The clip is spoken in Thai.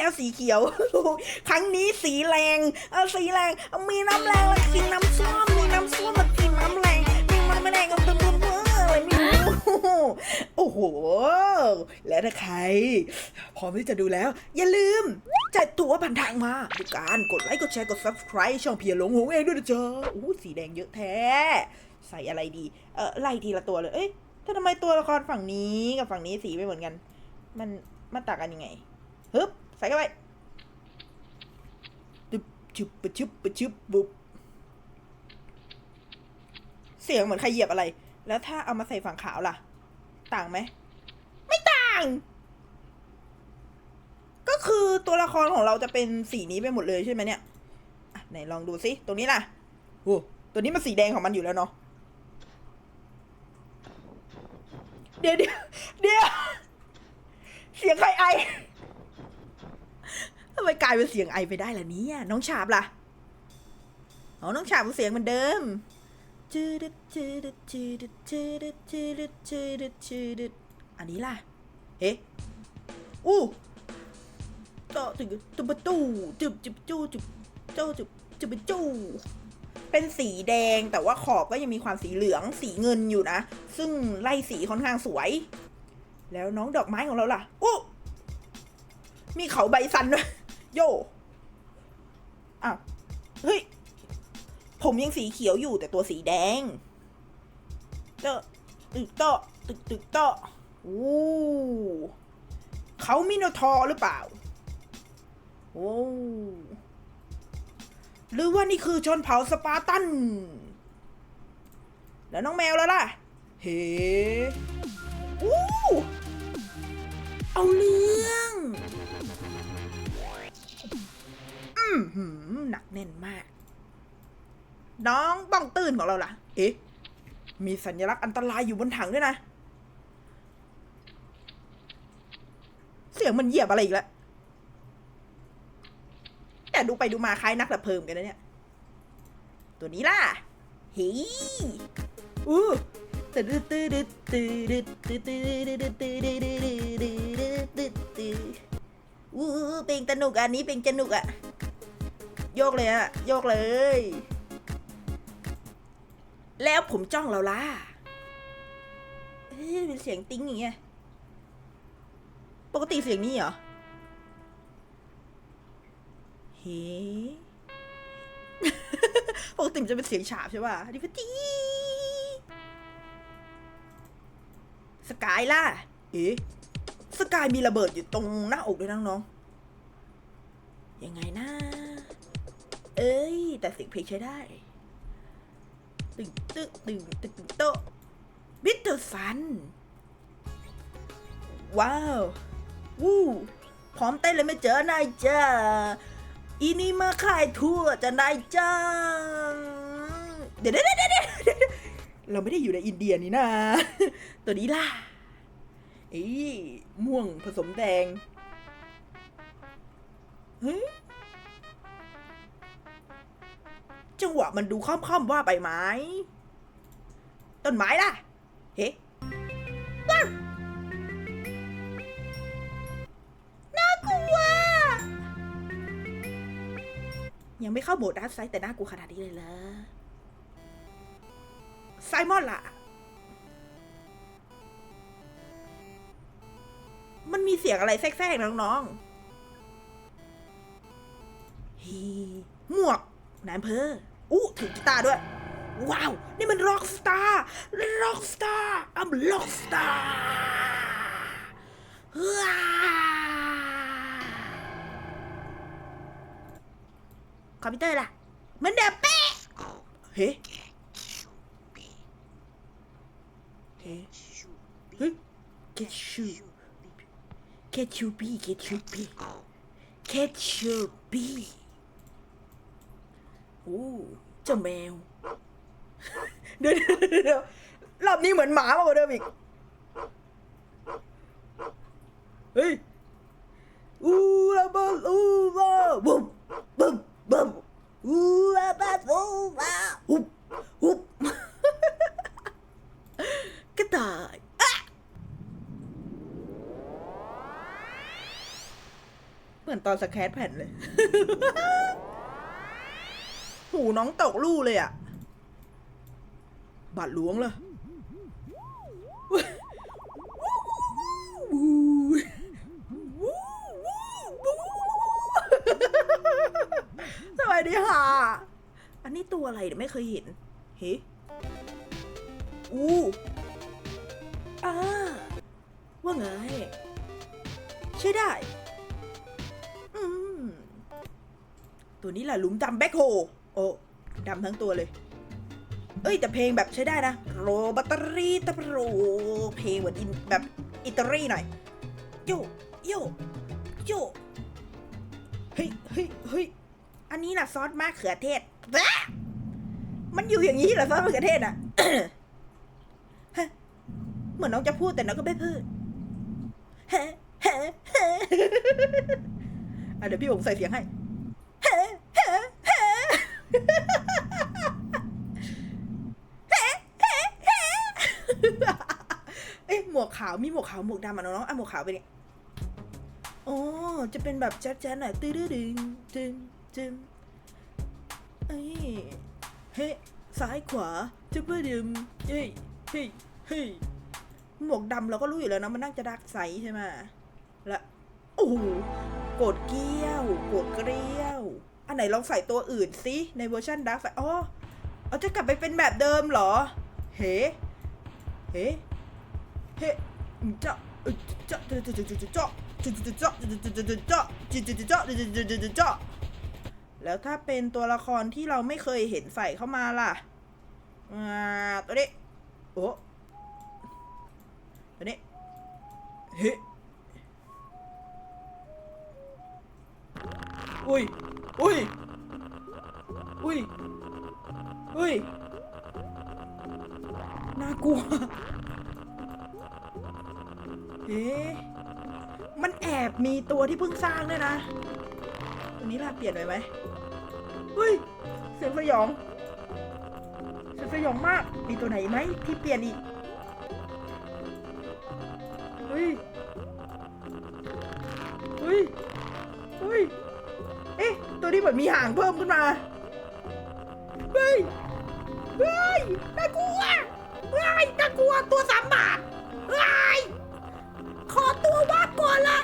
แล้วสีเขียว ครั้งนี้สีแรงเออสีแรง มีน้ำแรงแล้วกินน้ำส้มมีน้ำส้มมากินน้ำแรงมีมันไม่แรงก็ตึ้มตึ้มอะไรไม่รู้โอ้โห และถ้าใคร พร้อมที่จะดูแล้ว อย่าลืมจัดตัวผ่านทางมาด้วยการกดไลค์กดแชร์กด subscribe ช่องเพียรหลงหงเองด้วยนะจ๊ะโอ้สีแดงเยอะแท้ ใส่อะไรดี เออไล่ทีละตัวเลย เอ้ยถ้าทำไมตัวละครฝั่งนี้กับฝั่งนี้สีไม่เหมือนกัน มันมันต่างกันยังไงฮึบ ใส่เข้าไปจุบจุบจุบจุบบุบเสียงเหมือนใครเหยียบอะไร แล้วถ้าเอามาใส่ฝั่งขาวล่ะ ต่างไหม ไม่ต่าง ก็คือตัวละครของเราจะเป็นสีนี้ไปหมดเลยใช่ไหมเนี่ยไหนลองดูสิตรงนี้ล่ะโอ้ตัวนี้มันสีแดงของมันอยู่แล้วเนาะ เดี๋ยวเดี๋ยวเดี๋ยว เสียงใครไอ ทำไมกลายเป็นเสียงไอไปได้ล่ะเนี่ยน้องฉาบล่ะอ๋อน้องฉาบเสียงเหมือนเดิมอันนี้ล่ะเอ๊ะอู้ต่อจึกจุบตู้จุบจุบจูจุบโจจุบจุบจูเป็นสีแดงแต่ว่าขอบก็ยังมีความสีเหลืองสีเงินอยู่นะ ซึ่งไล่สีค่อนข้างสวย แล้วน้องดอกไม้ของเราล่ะอู้มีเขาใบสันด้วย โยอ้าวเฮ้ย ผมยังสีเขียวอยู่แต่ตัวสีแดงเตะตึกเตะตึกตึกเตะอู้เขามิโนทอหรือเปล่าโอ้หรือว่านี่คือชนเผ่าสปาร์ตัน แล้วน้องแมวแล้วล่ะ เฮ้อู้เอาเรื่อง อืมหืมหนักแน่นมาก น้องบ้องตื่นของเราล่ะ เอ๊ะ มีสัญลักษณ์อันตรายอยู่บนถังด้วยนะ เสียงมันเหยียบอะไรอีกแล้วแต่ดูไปดูมาคล้ายนักดับเพลิงกันนะเนี่ย ตัวนี้ล่ะเฮ้ยอู้ตืดตืดตืดตืดตืดตืดตืดตืดตืดตืดตืด งสนุกอันนี้เพลงสนุกอะโยกเลยอะโยกเลย แล้วผมจ้องเราล่ะเฮ้ยเป็นเสียงติ้งอย่างเงี้ยปกติเสียงนี้เหรอเฮ้ปกติมันจะเป็นเสียงฉาบใช่ป่ะอันนี้ก็จีสกายล่ะ เอ๊ะสกายมีระเบิดอยู่ตรงหน้าอกด้วยน้องๆ ยังไงนะ เอ้ย แต่เสียงเพลงใช้ได้ ตึงตึงตึงตึงตึงโตบิทเตอร์ฟัน ว้าว วู้ พร้อมเต้นเลยไม่เจอนายจ้า อีนี่มาขายทั่วจะนายจ้า เดี๋ยวเดี๋ยวเดี๋ยวเดะเราไม่ได้อยู่ในอินเดียนี่นะ ตัวนี้ล่ะอ้ยม่วงผสมแดง เฮ้ยจังหวะมันดูค่ำๆว่าไปไหมต้นไม้ล่ะ เฮ้ว้าน่ากลัว ยังไม่เข้าโหมดดาร์กไซด์แต่น่ากลัวขนาดนี้เลยเหรอไซมอนล่ะ มันมีเสียงอะไรแทรกๆน้องๆ ฮีหมวกนายอำเภออู้ถือกีตาร์ด้วย ว้าว นี่มันร็อกสตาร์ร็อกสตาร์อัมร็อกสตาร์คอมพิวเตอร์ล่ะ มันเดิมเป๊ะเฮ้เฮ้เฮ้ย get you get you be get you be get you be โอ้เจ้าแมว เดี๋ยวเดี๋ยวรอบนี้เหมือนหมามากกว่าเดิมอีก เฮ้ย อู้ลาบาอู้ลาบุบบุบบุบอู้ลาบาอู้ลาอุบอุบกระต่ายอะมือนตอนสแครตแผ่นเลย หูน้องตกลู่เลยอะบาดหลวงเลยสวัสดีค่ะ อันนี้ตัวอะไรเนี่ยไม่เคยเห็น เฮ้อู้อ่าว่าไง ใช่ได้ อืม ตัวนี้แหละหลุมดำแบ็คโฮ โอ้ดำทั้งตัวเลย เอ้ยแต่เพลงแบบใช้ได้นะโรบัตเตอรี่ตะโรเพลงเหมือนอินแบบอิตาลีหน่อยโยโยโยเฮ้ยเฮ้ยเฮ้ยอันนี้น่ะซอสมะเขือเทศแบ๊ะมันอยู่อย่างนี้เหรอซอสมะเขือเทศอะฮะเหมือนน้องจะพูดแต่น้องก็ไม่พูดฮะฮะฮะอะเดี๋ยวพี่องใส่เสียงให้ ฮะฮะฮะฮะฮะฮะ เอ๊ะหมวกขาวมีหมวกขาวหมวกดำอะน้องๆอะหมวกขาวเป็นไงอ๋อจะเป็นแบบแจ๊ดๆหน่อยตื้อดึงดึงดึงเอ้ยเฮ้ซ้ายขวาจะเพื่อดึงเฮ้ยเฮ้ยเฮ้ยหมวกดำเราก็รู้อยู่แล้วนะมันน่าจะดักใสใช่ไหมละโอ้โหโกดเกี้ยวโกดเกลียว อันไหนลองใส่ตัวอื่นสิในเวอร์ชันดักใส่อ๋อเอาจะกลับไปเป็นแบบเดิมเหรอ เฮ้เฮ้เฮ้เจาเจาเจาเจาเจาเจาเจาเจาเจาะเจาะเจาะเจาะเจาะเจาะเจาะเจาะเจาะแล้วถ้าเป็นตัวละครที่เราไม่เคยเห็นใส่เข้ามาล่ะอ่าตัวนี้โอ้ตัวนี้เฮ้อุ้ย อุ้ย อุ้ย อุ้ย น่ากลัว เอ๊ะ มันแอบมีตัวที่เพิ่งสร้างด้วยนะ ตัวนี้ล่ะเปลี่ยนไปไหมเฮ้ย เสียงสยอง เสียงสยองมาก มีตัวไหนไหมที่เปลี่ยนอีก เฮ้ย ที่เหมือนมีหางเพิ่มขึ้นมา เฮ้ย เฮ้ย น่ากลัว เฮ้ย น่ากลัว ตัวสามบาท เฮ้ย ขอตัววาดก่อนละ